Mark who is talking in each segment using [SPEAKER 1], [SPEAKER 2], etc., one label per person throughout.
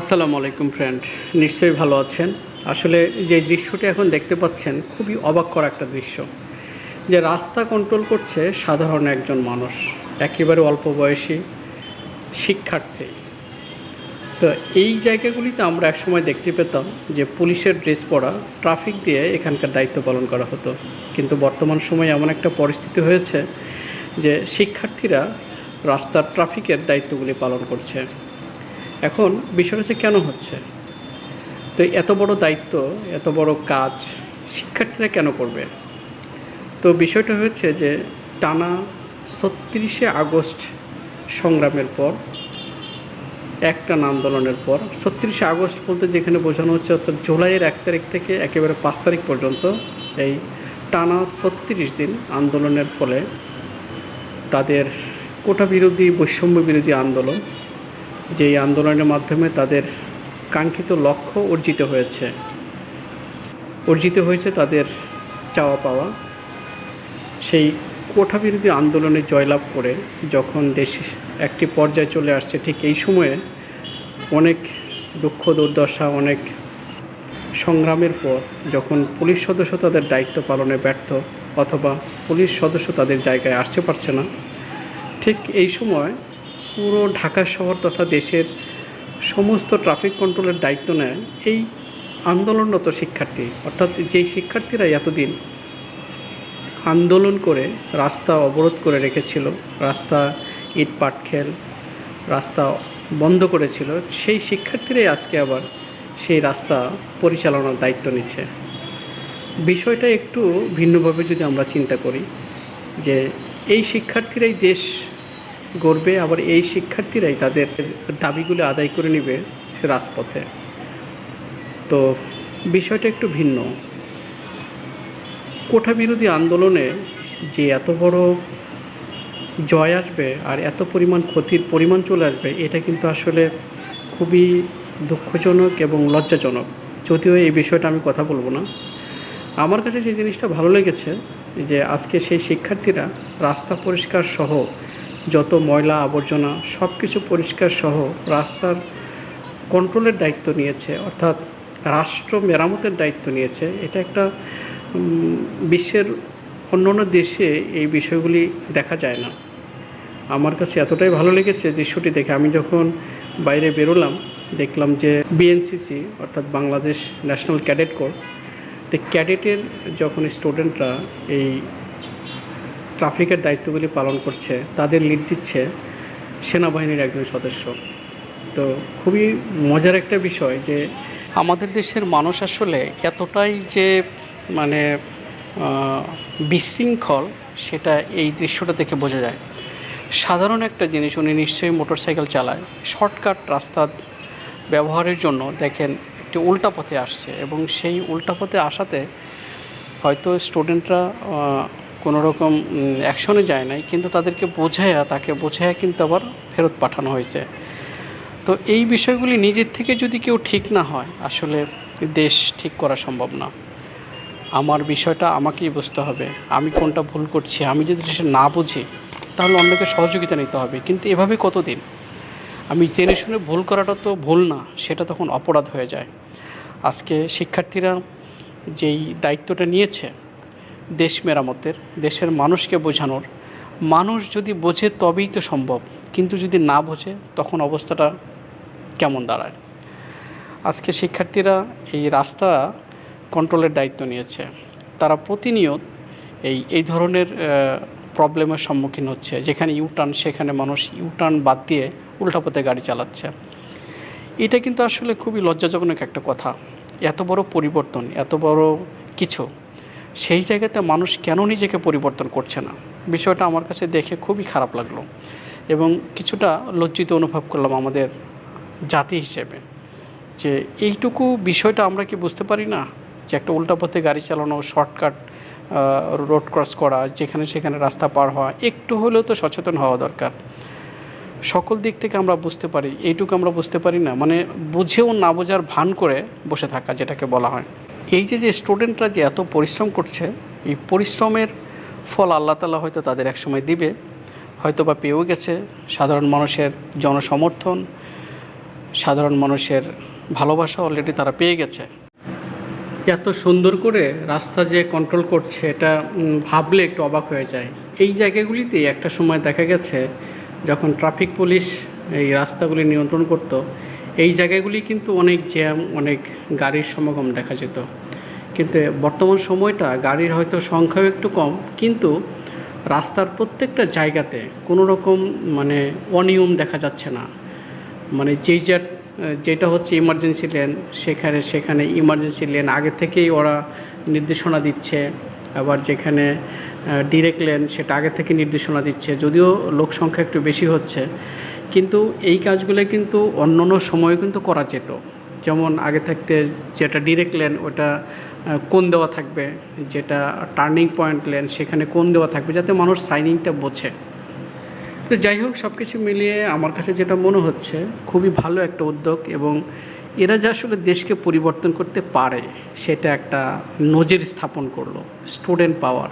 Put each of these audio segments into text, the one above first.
[SPEAKER 1] আসসালামু আলাইকুম ফ্রেন্ড নিশ্চয়ই ভালো আছেন। আসলে যে দৃশ্যটি এখন দেখতে পাচ্ছেন, খুবই অবাক করা একটা দৃশ্য। যে রাস্তা কন্ট্রোল করছে সাধারণ একজন মানুষ, একেবারে অল্প বয়সী শিক্ষার্থী। তো এই জায়গাগুলিতে আমরা একসময় দেখতে পেতাম যে পুলিশের ড্রেস পরা ট্রাফিক দিয়ে এখানকার দায়িত্ব পালন করা হতো। কিন্তু বর্তমান সময়ে এমন একটা পরিস্থিতি হয়েছে যে শিক্ষার্থীরা রাস্তার ট্রাফিকের দায়িত্বগুলি পালন করছে। এখন বিষয়টা হচ্ছে কেন হচ্ছে? তো এত বড় দায়িত্ব, এত বড় কাজ শিক্ষার্থীরা কেন করবে? তো বিষয়টা হয়েছে যে টানা ছত্রিশে আগস্ট সংগ্রামের পর, একটানা আন্দোলনের পর, ছত্রিশে আগস্ট বলতে যেখানে বোঝানো হচ্ছে অর্থাৎ জুলাইয়ের এক তারিখ থেকে একেবারে পাঁচ তারিখ পর্যন্ত এই টানা ছত্রিশ দিন আন্দোলনের ফলে তাদের কোটা বিরোধী বৈষম্য বিরোধী আন্দোলন যেই আন্দোলনের মাধ্যমে তাদের কাঙ্ক্ষিত লক্ষ্য অর্জিত হয়েছে। অর্জিত হয়েছে তাদের চাওয়া পাওয়া। সেই কোঠা বিরোধী আন্দোলনে জয়লাভ করে যখন দেশ একটি পর্যায়ে চলে আসছে, ঠিক এই সময়ে অনেক দুঃখ, দুর্দশা, অনেক সংগ্রামের পর যখন পুলিশ সদস্য তাদের দায়িত্ব পালনে ব্যর্থ অথবা পুলিশ সদস্য তাদের জায়গায় আসতে পারছে না, ঠিক এই সময় পুরো ঢাকা শহর তথা দেশের সমস্ত ট্রাফিক কন্ট্রোলের দায়িত্ব নেয় এই আন্দোলনরত শিক্ষার্থী। অর্থাৎ যেই শিক্ষার্থীরা এতদিন আন্দোলন করে রাস্তা অবরোধ করে রেখেছিল, রাস্তা ইট পাটখেল রাস্তা বন্ধ করেছিল, সেই শিক্ষার্থীরাই আজকে আবার সেই রাস্তা পরিচালনার দায়িত্ব নিচ্ছে। বিষয়টা একটু ভিন্নভাবে যদি আমরা চিন্তা করি যে এই শিক্ষার্থীরাই দেশ গড়বে, আবার এই শিক্ষার্থীরাই তাদের দাবিগুলো আদায় করে নেবে সে রাজপথে। তো বিষয়টা একটু ভিন্ন। কোঠা বিরোধী আন্দোলনে যে এত বড় জয় আসবে আর এত পরিমাণ ক্ষতির পরিমাণ চলে আসবে, এটা কিন্তু আসলে খুবই দুঃখজনক এবং লজ্জাজনক। যদিও এই বিষয়টা আমি কথা বলব না। আমার কাছে সেই জিনিসটা ভালো লেগেছে যে আজকে সেই শিক্ষার্থীরা রাস্তা পরিষ্কার সহ যত ময়লা আবর্জনা সব কিছু পরিষ্কার সহ রাস্তার কন্ট্রোলের দায়িত্ব নিয়েছে, অর্থাৎ রাষ্ট্র মেরামতের দায়িত্ব নিয়েছে। এটা একটা বিশ্বের অন্য অন্য দেশে এই বিষয়গুলি দেখা যায় না। আমার কাছে এতটাই ভালো লেগেছে দৃশ্যটি দেখে। আমি যখন বাইরে বেরোলাম, দেখলাম যে বিএনসিসি অর্থাৎ বাংলাদেশ ন্যাশনাল ক্যাডেট কোর, তো ক্যাডেটের যখন স্টুডেন্টরা এই ট্রাফিকের দায়িত্বগুলি পালন করছে, তাদের লিড দিচ্ছে সেনাবাহিনীর একজন সদস্য। তো খুবই মজার একটা বিষয় যে আমাদের দেশের মানুষ আসলে এতটাই যে মানে বিশৃঙ্খল সেটা এই দৃশ্যটা দেখে বোঝা যায়। সাধারণ একটা জিনিস উনি নিশ্চয়ই মোটরসাইকেল চালায়, শর্টকাট রাস্তা ব্যবহারের জন্য দেখেন একটি উল্টা পথে আসছে এবং সেই উল্টা পথে আসাতে হয়তো স্টুডেন্টরা কোনো রকম অ্যাকশনে যায় নাই, কিন্তু তাদেরকে বোঝায়া, তাকে বোঝায়া কিন্তু আবার ফেরত পাঠানো হয়েছে। তো এই বিষয়গুলি নিজের থেকে যদি কেউ ঠিক না হয়, আসলে দেশ ঠিক করা সম্ভব না। আমার বিষয়টা আমাকেই বুঝতে হবে, আমি কোনটা ভুল করছি, আমি যদি সেটা না বুঝি, তাহলে অন্যকে সহযোগিতা নিতে হবে। কিন্তু এভাবে কতদিন? আমি জেনে শুনে ভুল করাটা তো ভুল না, সেটা তখন অপরাধ হয়ে যায়। আজকে শিক্ষার্থীরা যেই দায়িত্বটা নিয়েছে দেশ মেরামতের, দেশের মানুষকে বোঝানোর। মানুষ যদি বোঝে তবেই তো সম্ভব, কিন্তু যদি না বোঝে, তখন অবস্থাটা কেমন দাঁড়ায়? আজকে শিক্ষার্থীরা এই রাস্তা কন্ট্রোলের দায়িত্ব নিয়েছে। তারা প্রতিনিয়ত এই এই ধরনের প্রবলেমের সম্মুখীন হচ্ছে। যেখানে ইউটার্ন সেখানে মানুষ ইউটার্ন বাদ দিয়ে উল্টা পথে গাড়ি চালাচ্ছে। এটা কিন্তু আসলে খুবই লজ্জাজনক একটা কথা। এত বড় পরিবর্তন, এত বড় কিছু সেই জায়গাতে মানুষ কেন নিজেকে পরিবর্তন করছে না? বিষয়টা আমার কাছে দেখে খুবই খারাপ লাগল এবং কিছুটা লজ্জিত অনুভব করলাম আমাদের জাতি হিসেবে। যে এইটুকু বিষয়টা আমরা কি বুঝতে পারি না? যে একটা উল্টা পথে গাড়ি চালানো, শর্টকাট রোড ক্রস করা, যেখানে সেখানে রাস্তা পার হওয়া, একটু হলেও তো সচেতন হওয়া দরকার। সকল দিক থেকে আমরা বুঝতে পারি, এইটুকু আমরা বুঝতে পারি না। মানে বুঝেও না বোঝার ভান করে বসে থাকা যেটাকে বলা হয়। এই যে যে স্টুডেন্টরা যে এত পরিশ্রম করছে, এই পরিশ্রমের ফল আল্লাহ তালা হয়তো তাদের একসময় দিবে হয়তো বা পেয়েও গেছে। সাধারণ মানুষের জনসমর্থন, সাধারণ মানুষের ভালোবাসা অলরেডি তারা পেয়ে গেছে। এত সুন্দর করে রাস্তা যে কন্ট্রোল করছে, এটা ভাবলে একটু অবাক হয়ে যায়। এই জায়গাগুলিতে একটা সময় দেখা গেছে, যখন ট্রাফিক পুলিশ এই রাস্তাগুলি নিয়ন্ত্রণ করত, এই জায়গাগুলি কিন্তু অনেক জ্যাম অনেক গাড়ির সমাগম দেখা যেত। কিন্তু বর্তমান সময়টা গাড়ির হয়তো সংখ্যাও একটু কম, কিন্তু রাস্তার প্রত্যেকটা জায়গাতে কোনো রকম মানে অনিয়ম দেখা যাচ্ছে না। মানে যেই যা যেটা হচ্ছে ইমার্জেন্সি লেন সেখানে সেখানে ইমার্জেন্সি লেন আগে থেকেই ওরা নির্দেশনা দিচ্ছে। আবার যেখানে ডিরেক্ট লেন সেটা আগে থেকে নির্দেশনা দিচ্ছে। যদিও লোক সংখ্যা একটু বেশি হচ্ছে, কিন্তু এই কাজগুলো কিন্তু অন্য অন্য সময়ে কিন্তু করা যেত। যেমন আগে থাকতে যেটা ডিরেক্ট লেন ওটা কোন দেওয়া থাকবে? যেটা টার্নিং পয়েন্ট লেন সেখানে কোন দেওয়া থাকবে? যাতে মানুষ সাইনিংটা বোঝে। তো যাই হোক সব কিছু মিলিয়ে আমার কাছে যেটা মনে হচ্ছে, খুবই ভালো একটা উদ্যোগ এবং এরা যে আসলে দেশকে পরিবর্তন করতে পারে, সেটা একটা নজির স্থাপন করল স্টুডেন্ট পাওয়ার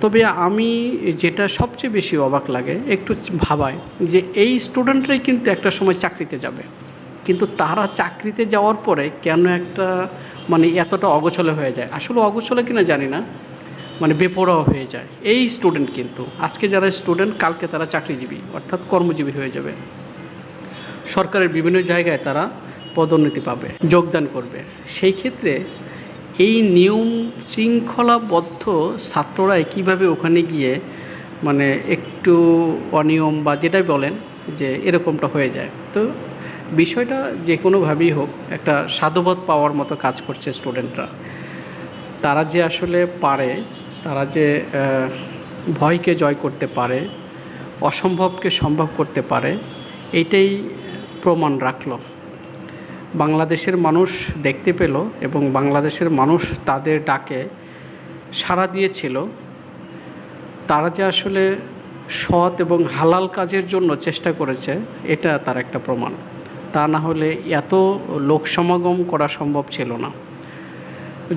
[SPEAKER 1] তবে আমি যেটা সবচেয়ে বেশি অবাক লাগে, একটু ভাবায় যে এই স্টুডেন্টরাই কিন্তু একটা সময় চাকরিতে যাবে। কিন্তু তারা চাকরিতে যাওয়ার পরে কেন একটা মানে এতটা অগোছলে হয়ে যায়। আসলে অগোছলে কিনা জানি না মানে বেপরোয়া হয়ে যায়। এই স্টুডেন্ট কিন্তু, আজকে যারা স্টুডেন্ট কালকে তারা চাকরিজীবী, অর্থাৎ কর্মজীবী হয়ে যাবে। সরকারের বিভিন্ন জায়গায় তারা পদোন্নতি পাবে, যোগদান করবে। সেই ক্ষেত্রে এই নিয়ম শৃঙ্খলাবদ্ধ ছাত্ররাই কীভাবে ওখানে গিয়ে মানে একটু অনিয়ম বা যেটাই বলেন, যে এরকমটা হয়ে যায়। তো বিষয়টা যে কোনোভাবেই হোক, একটা সাধুবোধ পাওয়ার মতো কাজ করছে স্টুডেন্টরা। তারা যে আসলে পারে, তারা যে ভয়কে জয় করতে পারে, অসম্ভবকে সম্ভব করতে পারে, এইটাই প্রমাণ রাখল। বাংলাদেশের মানুষ দেখতে পেল এবং বাংলাদেশের মানুষ তাদের ডাকে সাড়া দিয়েছিল। তারা যে আসলে সৎ এবং হালাল কাজের জন্য চেষ্টা করেছে, এটা তার একটা প্রমাণ। তা না হলে এত লোক সমাগম করা সম্ভব ছিল না।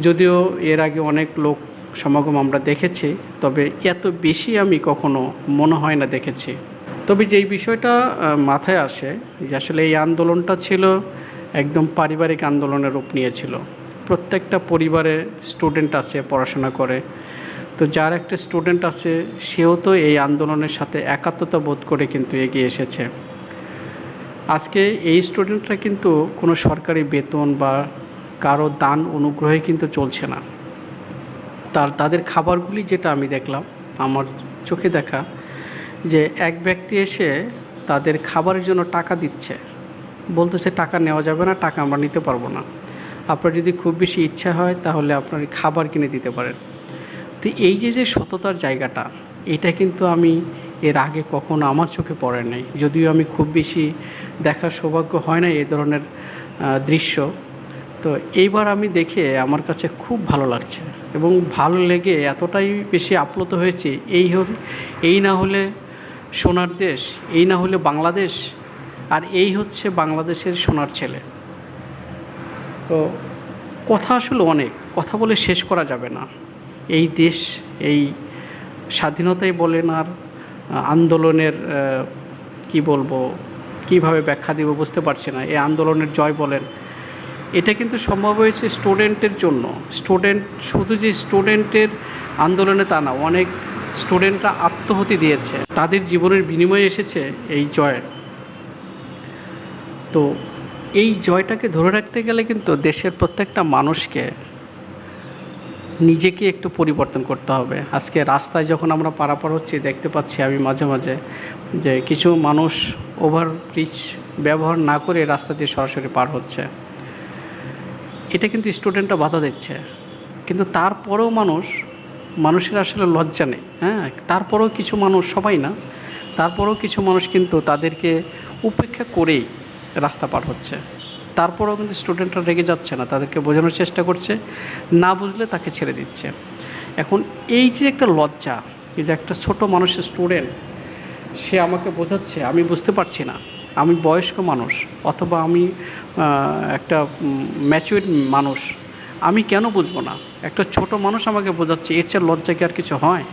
[SPEAKER 1] যদিও এর আগে অনেক লোক সমাগম আমরা দেখেছি, তবে এত বেশি আমি কখনো মনে হয় না দেখেছি। তবে যেই বিষয়টা মাথায় আসে, যে আসলে এই আন্দোলনটা ছিল একদম পারিবারিক আন্দোলনের রূপ নিয়েছিল। প্রত্যেকটা পরিবারে স্টুডেন্ট আছে, পড়াশোনা করে। তো যার একটা স্টুডেন্ট আছে, সেও তো এই আন্দোলনের সাথে একাত্মতা বোধ করে কিন্তু এগিয়ে এসেছে। আজকে এই স্টুডেন্টরা কিন্তু কোনো সরকারি বেতন বা কারও দান অনুগ্রহে কিন্তু চলছে না। তার, তাদের খাবারগুলি যেটা আমি দেখলাম, আমার চোখে দেখা, যে এক ব্যক্তি এসে তাদের খাবারের জন্য টাকা দিচ্ছে। বলতেছে, টাকা নেওয়া যাবে না, টাকা আমরা নিতে পারব না। আপনার যদি খুব বেশি ইচ্ছা হয়, তাহলে আপনার খাবার কিনে দিতে পারেন। তো এই যে যে সততার জায়গাটা, এটা কিন্তু আমি এর আগে কখনো আমার চোখে পড়ে নাই। যদিও আমি খুব বেশি দেখার সৌভাগ্য হয় না এই ধরনের দৃশ্য। তো এইবার আমি দেখে আমার কাছে খুব ভালো লাগছে এবং ভালো লেগে এতটাই বেশি আপ্লুত হয়েছি, এই এই না হলে সোনার দেশ, এই না হলে বাংলাদেশ, আর এই হচ্ছে বাংলাদেশের সোনার ছেলে। তো কথা আসলে অনেক, কথা বলে শেষ করা যাবে না। এই দেশ, এই স্বাধীনতাই বলেন আর আন্দোলনের কি বলব, কীভাবে ব্যাখ্যা দিব বুঝতে পারছি না। এই আন্দোলনের জয় বলেন। এটা কিন্তু সম্ভব হয়েছে স্টুডেন্টের জন্য। স্টুডেন্ট, শুধু যে স্টুডেন্টের আন্দোলনে তা না, অনেক স্টুডেন্টরা আত্মহতি দিয়েছে। তাদের জীবনের বিনিময়ে এসেছে এই জয়। তো এই জয়টাকে ধরে রাখতে গেলে কিন্তু দেশের প্রত্যেকটা মানুষকে নিজেকে একটু পরিবর্তন করতে হবে। আজকে রাস্তায় যখন আমরা পারাপার হচ্ছি, দেখতে পাচ্ছি আমি মাঝে মাঝে যে কিছু মানুষ ওভার ব্রিজ ব্যবহার না করে রাস্তা দিয়ে সরাসরি পার হচ্ছে। এটা কিন্তু স্টুডেন্টরা বাধা দিচ্ছে। কিন্তু তারপরেও মানুষ, মানুষের আসলে লজ্জা নেই হ্যাঁ? তারপরেও কিছু মানুষ, সবাই না? তারপরেও কিছু মানুষ কিন্তু তাদেরকে উপেক্ষা করেই রাস্তা পার হচ্ছে। তারপরেও কিন্তু স্টুডেন্টরা রেগে যাচ্ছে না, তাদেরকে বোঝানোর চেষ্টা করছে, না বুঝলে তাকে ছেড়ে দিচ্ছে। এখন এই যে একটা লজ্জা, এই যে একটা ছোট মানুষের স্টুডেন্ট সে আমাকে বোঝাচ্ছে, আমি বুঝতে পারছি না। আমি বয়স্ক মানুষ, অথবা আমি একটা ম্যাচুর মানুষ, আমি কেন বুঝব না? একটা ছোট মানুষ আমাকে বোঝাচ্ছে, এর চেয়ে লজ্জা কি আর কিছু হয়?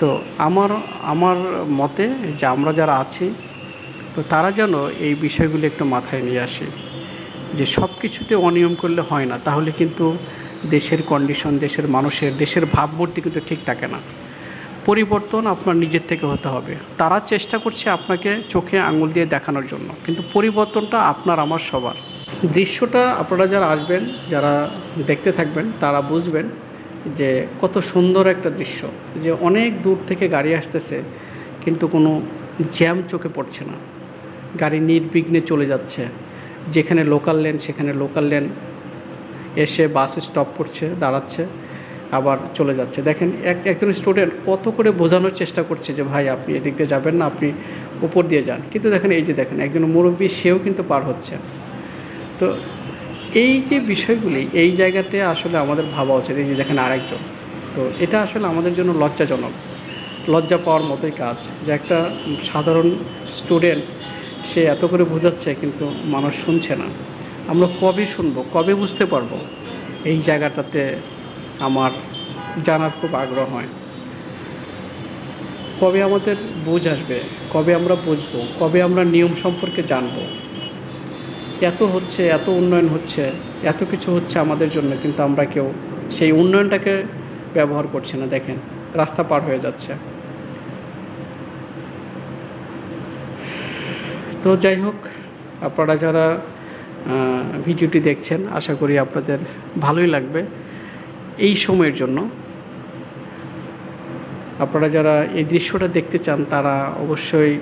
[SPEAKER 1] তো আমার আমার মতে যে আমরা যারা আছি, তো তারা যেন এই বিষয়গুলি একটু মাথায় নিয়ে আসে। যে সব কিছুতে অনিয়ম করলে হয় না, তাহলে কিন্তু দেশের কন্ডিশন দেশের মানুষের, দেশের ভাবমূর্তি কিন্তু ঠিক থাকে না। পরিবর্তন আপনার নিজের থেকে হতে হবে। তারা চেষ্টা করছে আপনাকে চোখে আঙুল দিয়ে দেখানোর জন্য, কিন্তু পরিবর্তনটা আপনার, আমার সবার। দৃশ্যটা আপনারা যারা আসবেন, যারা দেখতে থাকবেন, তারা বুঝবেন যে কত সুন্দর একটা দৃশ্য, যে অনেক দূর থেকে গাড়ি আসতেছে, কিন্তু কোনো জ্যাম চোখে পড়ছে না। গাড়ি নির্বিঘ্নে চলে যাচ্ছে। যেখানে লোকাল লেন সেখানে লোকাল লেন এসে বাস স্টপ করছে, দাঁড়াচ্ছে, আবার চলে যাচ্ছে। দেখেন, এক, একজন স্টুডেন্ট কত করে বোঝানোর চেষ্টা করছে যে, ভাই, আপনি এদিক দিয়ে যাবেন না, আপনি উপর দিয়ে যান। কিন্তু দেখেন, এই যে দেখেন, একজন মুরব্বী, সেও কিন্তু পার হচ্ছে। তো এই যে বিষয়গুলি, এই জায়গাতে আসলে আমাদের ভাবা উচিত। এই যে দেখেন, আরেকজন। তো এটা আসলে আমাদের জন্য লজ্জাজনক। লজ্জা পাওয়ার মতোই কাজ। যে একটা সাধারণ স্টুডেন্ট সে এত করে বোঝাচ্ছে কিন্তু মানুষ শুনছে না। আমরা কবে শুনব? কবে বুঝতে পারব? এই জায়গাটাতে আমার জানার খুব আগ্রহ হয়। কবে আমাদের বুঝ আসবে? কবে আমরা বুঝব? কবে আমরা নিয়ম সম্পর্কে জানব? এত হচ্ছে, এত উন্নয়ন হচ্ছে, এত কিছু হচ্ছে আমাদের জন্য, কিন্তু আমরা কেউ সেই উন্নয়নটাকে ব্যবহার করছি না। দেখেন, রাস্তা পার হয়ে যাচ্ছে। তো যাই হোক, আপনারা যারা ভিডিওটি দেখছেন, আশা করি আপনাদের ভালোই লাগবে। এই সময়ের জন্য আপনারা যারা এই দৃশ্যটা দেখতে চান, তারা অবশ্যই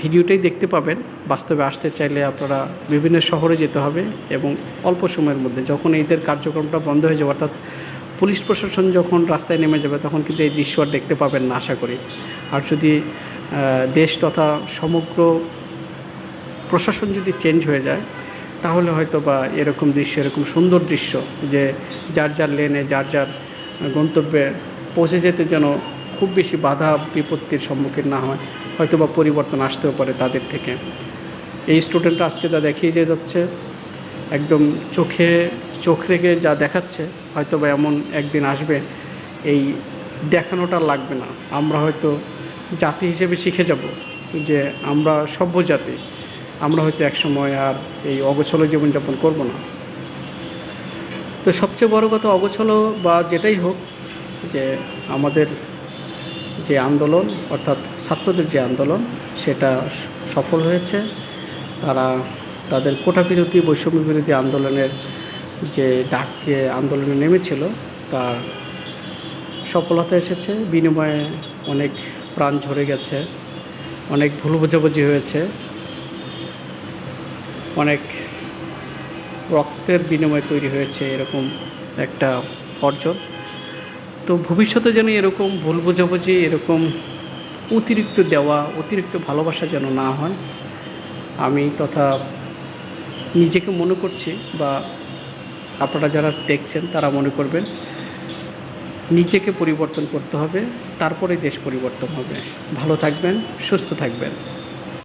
[SPEAKER 1] ভিডিওটাই দেখতে পাবেন। বাস্তবে আসতে চাইলে আপনারা বিভিন্ন শহরে যেতে হবে এবং অল্প সময়ের মধ্যে যখন এদের কার্যক্রমটা বন্ধ হয়ে যাবে, অর্থাৎ পুলিশ প্রশাসন যখন রাস্তায় নেমে যাবে, তখন কিন্তু এই দৃশ্য আর দেখতে পাবেন না, আশা করি। আর যদি দেশ তথা সমগ্র প্রশাসন যদি চেঞ্জ হয়ে যায়, তাহলে হয়তো বা এরকম দৃশ্য, এরকম সুন্দর দৃশ্য যে যার যার লেনে যার যার গন্তব্যে পৌঁছে যেতে যেন খুব বেশি বাধা বিপত্তির সম্মুখীন না হয়, হয়তো বা পরিবর্তন আসতেও পারে তাদের থেকে। এই স্টুডেন্টরা আজকে যা দেখিয়ে যে যাচ্ছে, একদম চোখে, চোখ রেখে যা দেখাচ্ছে, হয়তো বা এমন একদিন আসবে, এই দেখানোটা লাগবে না। আমরা হয়তো জাতি হিসেবে শিখে যাব যে আমরা সভ্য জাতি আমরা হয়তো একসময় আর এই অগোছল জীবনযাপন করব না। তো সবচেয়ে বড় কথা অগোছল বা যেটাই হোক যে আমাদের যে আন্দোলন, অর্থাৎ ছাত্রদের যে আন্দোলন, সেটা সফল হয়েছে। তারা তাদের কোটা বিরোধী বৈষম্য বিরোধী আন্দোলনের যে ডাক দিয়ে আন্দোলনে নেমেছিল, তার সফলতা এসেছে। বিনিময়ে অনেক প্রাণ ঝরে গেছে, অনেক ভুল বোঝাবুঝি হয়েছে। অনেক রক্তের বিনিময়ে তৈরি হয়েছে এরকম একটা অর্জন তো ভবিষ্যতে যেন এরকম ভুল বোঝাবুঝি, এরকম অতিরিক্ত দেওয়া, অতিরিক্ত ভালোবাসা যেন না হয়, আমি তথা নিজেকে মনে করছি বা আপনারা যারা দেখছেন তারা মনে করবেন, নিজেকে পরিবর্তন করতে হবে, তারপরে দেশ পরিবর্তন হবে। ভালো থাকবেন, সুস্থ থাকবেন।